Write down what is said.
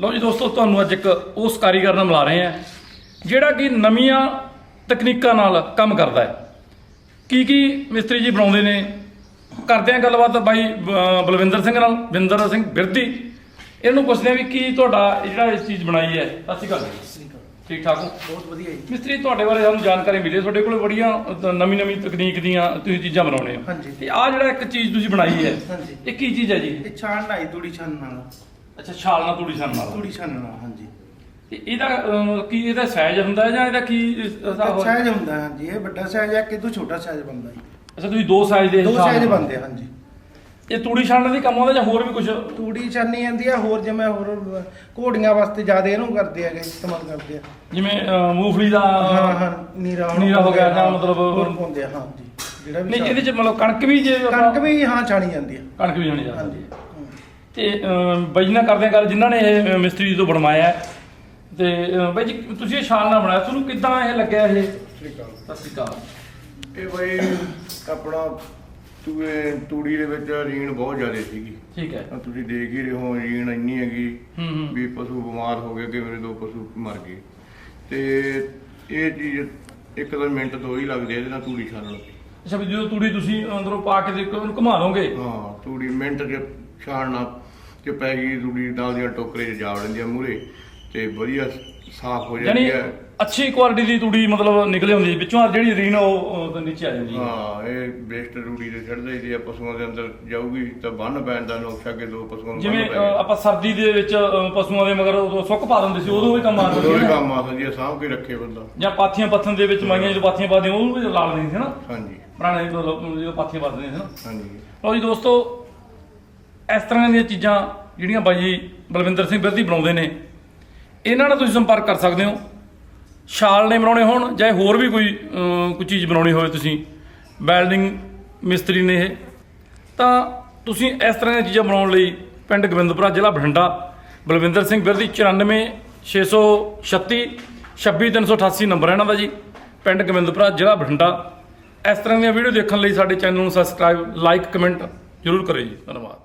ਲਓ ਜੀ ਦੋਸਤੋ ਤੁਹਾਨੂੰ ਅੱਜ ਇੱਕ ਉਸ ਕਾਰੀਗਰ ਨਾਲ ਮਿਲਾ ਰਹੇ ਹਾਂ ਜਿਹੜਾ ਕਿ ਨਵੀਆਂ ਤਕਨੀਕਾਂ ਨਾਲ ਕੰਮ ਕਰਦਾ ਹੈ। ਕੀ ਕੀ ਮਿਸਤਰੀ ਜੀ ਬਣਾਉਂਦੇ ਨੇ? ਕਰਦੇ ਆ ਗੱਲਬਾਤ ਬਾਈ ਬਲਵਿੰਦਰ ਸਿੰਘ ਨਾਲ। ਬਿੰਦਰ ਸਿੰਘ ਬਿਰਦੀ ਇਹਨੂੰ ਪੁੱਛਦੇ ਆ ਵੀ ਕੀ ਤੁਹਾਡਾ ਜਿਹੜਾ ਇਹ ਚੀਜ਼ ਬਣਾਈ ਹੈ? ਸਤਿ ਸ਼੍ਰੀ ਅਕਾਲ ਜੀ। ਠੀਕ ਠਾਕ ਹੋ? ਬਹੁਤ ਵਧੀਆ ਜੀ। ਮਿਸਤਰੀ ਤੁਹਾਡੇ ਬਾਰੇ ਸਾਨੂੰ ਜਾਣਕਾਰੀ ਮਿਲੀ। ਤੁਹਾਡੇ ਕੋਲ ਬੜੀਆਂ ਨਵੀਂ ਨਵੀਂ ਤਕਨੀਕ ਦੀਆਂ ਤੁਸੀਂ ਚੀਜ਼ਾਂ ਬਣਾਉਣੇ ਹੋ। ਹਾਂਜੀ। ਤੇ ਆ ਜਿਹੜਾ ਇੱਕ ਚੀਜ਼ ਤੁਸੀਂ ਬਣਾਈ ਹੈ ਹਾਂਜੀ। ਇਹ ਕੀ ਚੀਜ਼ ਹੈ ਜੀ? ਇਹ ਛਾਣ ਲਾਈ ਤੂੜੀ ਛਾਣ ਨਾਲ ਅੱਛਾ ਛਾਲ ਨਾਲ ਤੂੜੀ ਛਾਣ ਨਾਲ ਤੂੜੀ ਛਾਣ ਨਾਲ ਹਾਂਜੀ। ਤੇ ਇਹਦਾ ਕੀ ਇਹਦਾ ਸਾਈਜ਼ ਹੁੰਦਾ ਹੈ ਜਾਂ ਇਹਦਾ ਕੀ ਸਾਈਜ਼ ਹੁੰਦਾ ਹਾਂਜੀ। ਇਹ ਵੱਡਾ ਸਾਈਜ਼ ਹੈ ਕਿਦੋਂ ਛੋਟਾ ਸਾਈਜ਼ ਬਣਦਾ ਜੀ। ਅੱਛਾ ਤੁਸੀਂ ਦੋ ਸਾਈਜ਼ ਦੇ ਦੋ ਹਿਸਾਬ ਸਾਈਜ਼ ਨਾਲ- ਬਣਦੇ ਆ, ਹਾਂਜੀ। ਇਹ ਤੂੜੀ ਛਾਣਨ ਦੀ ਕੰਮ ਆਉਂਦਾ ਜਾਂ ਹੋਰ ਵੀ ਕੁਝ ਤੂੜੀ ਛਾਨੀ ਜਾਂਦੀ ਆ ਹੋਰ ਜਿਵੇਂ ਹੋਰ ਘੋੜੀਆਂ ਵਾਸਤੇ ਜ਼ਿਆਦਾ ਇਹਨੂੰ ਕਰਦੇ ਹੈਗੇ ਇਸਤੇਮਾਲ ਕਰਦੇ ਆ। ਜਿਵੇਂ ਮੂੰਗਫਲੀ ਦਾ ਹਾਂ ਹਾਂ ਨੀਰਾ ਨੀਰਾ ਹੋ ਗਿਆ ਜਾਂ ਮਤਲਬ- ਹੋਰ ਪਾਉਂਦੇ ਆ ਹਾਂ ਜੀ। ਜਿਹੜਾ ਵੀ ਨਹੀਂ ਇਹਦੇ ਚ ਮਤਲਬ ਕਣਕ ਵੀ ਜੇ ਆਪਾਂ- ਕਣਕ ਵੀ ਹਾਂ ਛਾਣੀ ਜਾਂਦੀ ਆ। ਕਣਕ ਵੀ ਜਾਣੀ ਜਾਂਦੀ ਹਾਂਜੀ। ਹੈ ਤੇ ਬਾਈ ਜੀ ਨਾਲ ਕਰਦੇ ਗੱਲ ਜਿਨ੍ਹਾਂ ਨੇ ਇਹ ਮਿਸਤਰੀ ਤੋਂ ਬਣਵਾਇਆ ਹੈ। ਤੇ ਬਾਈ ਜੀ ਤੁਸੀਂ ਇਹ ਨਾਲ ਬਣਾਇਆ। ਤੁਹਾਨੂੰ ਕਿੱਦਾਂ ਇਹ ਲੱਗਿਆ ਇਹ? ਸਤਿ ਸ਼੍ਰੀ ਅਕਾਲ। ਇਹ ਬਈ ਆਪਣਾ ਤੂਏ ਤੂੜੀ ਦੇ ਵਿੱਚ ਰੀਣ ਬਹੁਤ ਜ਼ਿਆਦਾ ਸੀਗੀ। ਠੀਕ ਹੈ। ਤਾਂ ਤੁਸੀਂ ਦੇਖ ਹੀ ਰਹੇ ਹੋ ਰੀਣ ਇੰਨੀ ਹੈਗੀ ਹੂੰ ਹੂੰ। ਵੀ ਪਸ਼ੂ ਬਿਮਾਰ ਹੋ ਗਏ ਕਿ ਮੇਰੇ ਦੋ ਪਸ਼ੂ ਮਰ ਗਏ। ਤੇ ਇਹ ਚੀਜ਼ ਇੱਕ ਤਾਂ ਮਿੰਟ ਦੋ ਹੀ ਲੱਗਦੇ ਆ ਇਹਦੇ ਨਾਲ ਤੂੜੀ ਛਾਣਨ ਅੱਛਾ ਵੀ ਜਦੋਂ ਤੂੜੀ ਤੁਸੀਂ ਅੰਦਰੋਂ ਪਾ ਕੇ ਦੇਖੋ ਉਹਨੂੰ ਘੁਮਾ ਦੋਗੇ? ਹਾਂ ਤੂੜੀ ਮਿੰਟ ਚ ਛਾਣਨਾ ਤੇ ਪੈ ਗਈ ਤੂੜੀ ਨਾਲ ਦੀਆਂ ਟੋਕਰੇ 'ਚ ਜਾ ਵੜਦੀ ਆ ਮੂਰੇ ਤੇ ਵਧੀਆ ਸਾਫ਼ ਹੋ ਜਾਂਦੀ ਹੈ। ਅੱਛੀ ਕੁਆਲਿਟੀ ਦੀ ਤੂੜੀ ਮਤਲਬ ਨਿਕਲੇ ਹੁੰਦੀ ਹੈ ਵਿੱਚੋਂ ਜਿਹੜੀ ਰੀਨ ਉਹ ਨੀਚੇ ਆ ਜਾਂਦੀ ਹੈ। ਹਾਂ ਇਹ ਬੇਸਟ ਰੂੜੀ ਦੇ ਚੜਦੇ ਦੀ ਆ ਪਸ਼ੂਆਂ ਦੇ ਅੰਦਰ ਜਾਊਗੀ ਤਾਂ ਬੰਨ ਪੈਣ ਦਾ ਨੁਕਸਾ ਕਿ ਦੋ ਪਸ਼ੂਆਂ ਨੂੰ ਜਿਵੇਂ ਆਪਾਂ ਸਰਦੀ ਦੇ ਵਿੱਚ ਪਸ਼ੂਆਂ ਦੇ ਮਗਰ ਉਦੋਂ ਸੁੱਕ ਪਾ ਦਿੰਦੇ ਸੀ ਉਦੋਂ ਵੀ ਕੰਮ ਆ ਜਾਂਦਾ ਕੰਮ ਆ ਸਕਦੀ ਸਾਂਭ ਕੇ ਰੱਖੇ ਬੰਦਾ। ਜਾਂ ਪਾਥੀਆਂ ਪੱਥਨ ਦੇ ਵਿੱਚ ਮਾਈਆਂ ਜਦੋਂ ਪਾਥੀਆਂ ਪਾਦੀਆਂ ਉਹਨੂੰ ਵੀ ਲਾ ਲੈਂਦੇ ਸੀ ਨਾ। ਹਾਂਜੀ। ਪੁਰਾਣੇ ਲੋਕ ਜਦੋਂ ਪਾਥੀਆਂ ਪੱਥਦੇ ਸੀ ਨਾ। ਹਾਂਜੀ। ਲਓ ਜੀ ਦੋਸਤੋ ਇਸ ਤਰ੍ਹਾਂ ਦੀਆਂ ਚੀਜ਼ਾਂ ਜਿਹੜੀਆਂ ਬਾਈ ਜੀ ਬਲਵਿੰਦਰ ਸਿੰਘ ਬਿਰਦੀ ਬਣਾਉਂਦੇ ਨੇ, ਇਹਨਾਂ ਨਾਲ ਤੁਸੀਂ ਸੰਪਰਕ ਕਰ ਸਕਦੇ ਹੋ। ਸ਼ਾਲ ਨੇ ਬਣਾਉਣੇ ਹੋਣ, ਜਾਂ ਹੋਰ ਵੀ ਕੋਈ ਕੋਈ ਚੀਜ਼ ਬਣਾਉਣੀ ਹੋਵੇ ਤੁਸੀਂ। ਵੈਲਡਿੰਗ ਮਿਸਤਰੀ ਨੇ ਇਹ। ਤਾਂ ਤੁਸੀਂ ਇਸ ਤਰ੍ਹਾਂ ਦੀਆਂ ਚੀਜ਼ਾਂ ਬਣਾਉਣ ਲਈ ਪਿੰਡ ਗੋਬਿੰਦਪੁਰਾ ਜ਼ਿਲ੍ਹਾ ਬਠਿੰਡਾ, ਬਲਵਿੰਦਰ ਸਿੰਘ ਬਿਰਦੀ 94 636 26388 ਨੰਬਰ ਇਹਨਾਂ ਦਾ ਜੀ, ਪਿੰਡ ਗੋਬਿੰਦਪੁਰਾ ਜ਼ਿਲ੍ਹਾ ਬਠਿੰਡਾ। ਇਸ ਤਰ੍ਹਾਂ ਦੀਆਂ ਵੀਡੀਓ ਦੇਖਣ ਲਈ ਸਾਡੇ ਚੈਨਲ ਨੂੰ ਸਬਸਕ੍ਰਾਈਬ ਲਾਈਕ ਕਮੈਂਟ ਜ਼ਰੂਰ ਕਰਿਓ ਜੀ। ਧੰਨਵਾਦ।